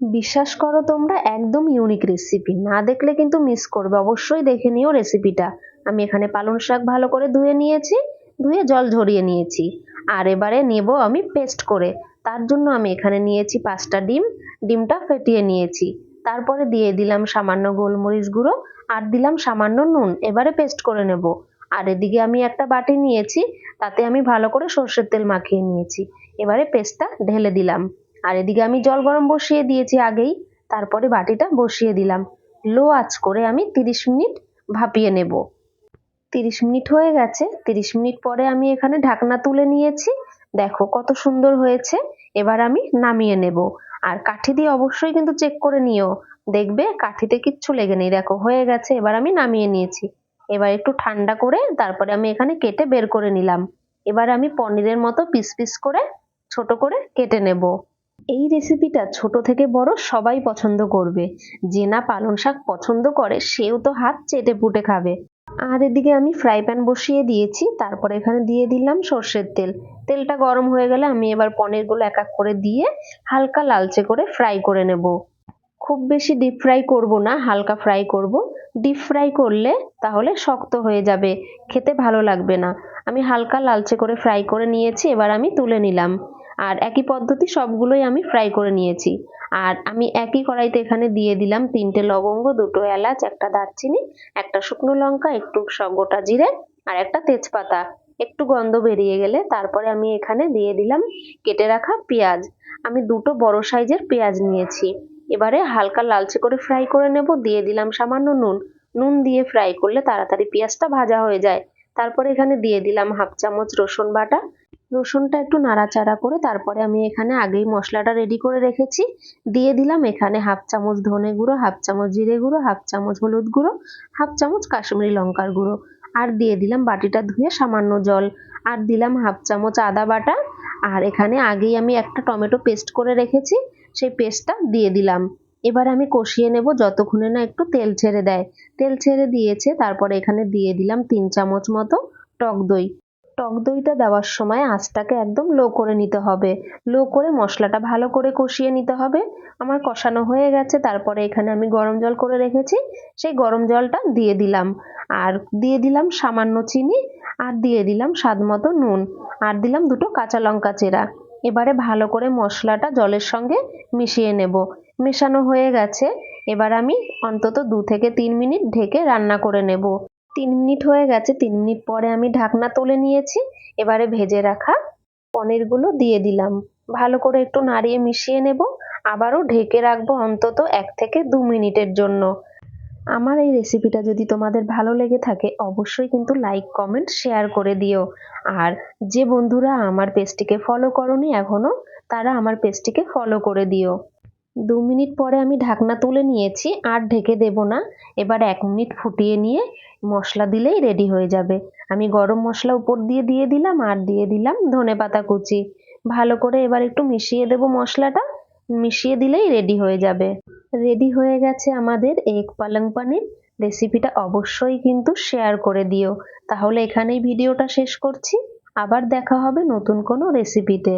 বিশ্বাস করো তোমরা, একদম ইউনিক রেসিপি না দেখলে কিন্তু মিস করবে। অবশ্যই দেখে নিও রেসিপিটা আমি এখানে পালং শাক ভালো করে ধুয়ে নিয়েছি, ধুয়ে জল ঝরিয়ে নিয়েছি। আর এবারে নেব আমি পেস্ট করে। তার জন্য আমি এখানে নিয়েছি পাঁচটা ডিম। ডিমটা ফেটিয়ে নিয়েছি। তারপরে দিয়ে দিলাম সামান্য গোলমরিচ গুঁড়ো আর দিলাম সামান্য নুন। এবারে পেস্ট করে নেব। আর এদিকে আমি একটা বাটি নিয়েছি, তাতে আমি ভালো করে সর্ষের তেল মাখিয়ে নিয়েছি। এবারে পেস্টটা ঢেলে দিলাম। আর এদিকে আমি জল গরম বসিয়ে দিয়েছি আগেই, তারপরে বাটিটা বসিয়ে দিলাম। লো আঁচ করে আমি তিরিশ মিনিট ভাপিয়ে নেব। তিরিশ মিনিট হয়ে গেছে, তিরিশ মিনিট পরে আমি এখানে ঢাকনা তুলে নিয়েছি। দেখো কত সুন্দর হয়েছে, এবার আমি নামিয়ে নেব। আর কাঠি দিয়ে অবশ্যই কিন্তু চেক করে নিও। দেখবে কাঠিতে কিচ্ছু লেগে নেই। দেখো হয়ে গেছে, এবার আমি নামিয়ে নিয়েছি। এবার একটু ঠান্ডা করে তারপরে আমি এখানে কেটে বের করে নিলাম। এবার আমি পনিরের মতো পিস পিস করে ছোট করে কেটে নেব। এই রেসিপিটা ছোট থেকে বড় সবাই পছন্দ করবে। যে না পালং শাক পছন্দ করে, সেও তো হাত চেটে পুটে খাবে। আর এদিকে আমি ফ্রাই প্যান বসিয়ে দিয়েছি, তারপরে এখানে দিয়ে দিলাম সর্ষের তেল। তেলটা গরম হয়ে গেলে আমি এবার পনিরগুলো এক এক করে দিয়ে হালকা লালচে করে ফ্রাই করে নেব। খুব বেশি ডিপ ফ্রাই করব না, হালকা ফ্রাই করব। ডিপ ফ্রাই করলে তাহলে শক্ত হয়ে যাবে, খেতে ভালো লাগবে না। আমি হালকা লালচে করে ফ্রাই করে নিয়েছি, এবার আমি তুলে নিলাম। আর একই পদ্ধতি সবগুলোই আমি ফ্রাই করে নিয়েছি। আর আমি একই কড়াইতে এখানে দিয়ে দিলাম তিনটে লবঙ্গ, দুটো এলাচ, একটা দারচিনি, একটা শুকনো লঙ্কা, একটু গোটা জিরে আর একটা তেজপাতা। একটু গন্ধ বেরিয়ে গেলে তারপরে আমি এখানে দিয়ে দিলাম কেটে রাখা পেঁয়াজ। আমি দুটো বড় সাইজের পেঁয়াজ নিয়েছি। এবারে হালকা লালচে করে ফ্রাই করে নেব, দিয়ে দিলাম সামান্য নুন। নুন দিয়ে ফ্রাই করলে তাড়াতাড়ি পেঁয়াজটা ভাজা হয়ে যায়। তারপরে এখানে দিয়ে দিলাম হাফ চামচ রসুন বাটা। রসুনটা একটু নাড়াচাড়া করে তারপরে আমি এখানে আগেই মশলাটা রেডি করে রেখেছি। দিয়ে দিলাম এখানে হাফ চামচ ধনে গুঁড়ো হাফ চামচ জিরে গুঁড়ো হাফ চামচ হলুদ গুঁড়ো হাফ চামচ কাশ্মীরি লঙ্কার গুঁড়ো। আর দিয়ে দিলাম বাটিটা ধুয়ে সামান্য জল। আর দিলাম হাফ চামচ আদা বাটা। আর এখানে আগেই আমি একটা টমেটো পেস্ট করে রেখেছি, সেই পেস্টটা দিয়ে দিলাম। এবার আমি কষিয়ে নেব যতক্ষণে না একটু তেল ছেড়ে দেয়। তেল ছেড়ে দিয়েছে, তারপরে এখানে দিয়ে দিলাম তিন চামচ মতো টক দই। টক দইটা দেওয়ার সময় আঁচটাকে একদম লো করে নিতে হবে। লো করে মশলাটা ভালো করে কষিয়ে নিতে হবে। আমার কষানো হয়ে গেছে, তারপরে এখানে আমি গরম জল করে রেখেছি। সেই গরম জলটা দিয়ে দিলাম। আর দিয়ে দিলাম সামান্য চিনি আর দিয়ে দিলাম স্বাদ মতো নুন। আর দিলাম দুটো কাঁচা লঙ্কা চেরা। এবারে ভালো করে মশলাটা জলের সঙ্গে মিশিয়ে নেব। মেশানো হয়ে গেছে। এবার আমি অন্তত দু থেকে তিন মিনিট ঢেকে রান্না করে নেব। তিন মিনিট হয়ে গেছে, তিন মিনিট পরে আমি ঢাকনা তুলে নিয়েছি, এবারে ভেজে রাখা পনিরগুলো দিয়ে দিলাম। ভালো করে একটু নাড়িয়ে মিশিয়ে নেব, আবারও ঢেকে রাখব অন্তত এক থেকে দু মিনিটের জন্য। আমার এই রেসিপিটা যদি তোমাদের ভালো লেগে থাকে, অবশ্যই কিন্তু লাইক কমেন্ট শেয়ার করে দিও। আর যে বন্ধুরা আমার পেজটিকে ফলো করনি এখনও তারা আমার পেজটিকে ফলো করে দিও। দু মিনিট পরে আমি ঢাকনা তুলে নিয়েছি, আর ঢেকে দেব না। এবার এক মিনিট ফুটিয়ে নিয়ে মশলা দিলেই রেডি হয়ে যাবে। আমি গরম মশলা উপর দিয়ে দিয়ে দিলাম, আর দিয়ে দিলাম ধনে পাতা কুচি। ভালো করে এবার একটু মিশিয়ে দেব মশলাটা। মিশিয়ে দিলেই রেডি হয়ে যাবে। রেডি হয়ে গেছে আমাদের এগ পালং পানির। রেসিপিটা অবশ্যই কিন্তু শেয়ার করে দিও। তাহলে এখানেই ভিডিওটা শেষ করছি। আবার দেখা হবে নতুন কোনো রেসিপিতে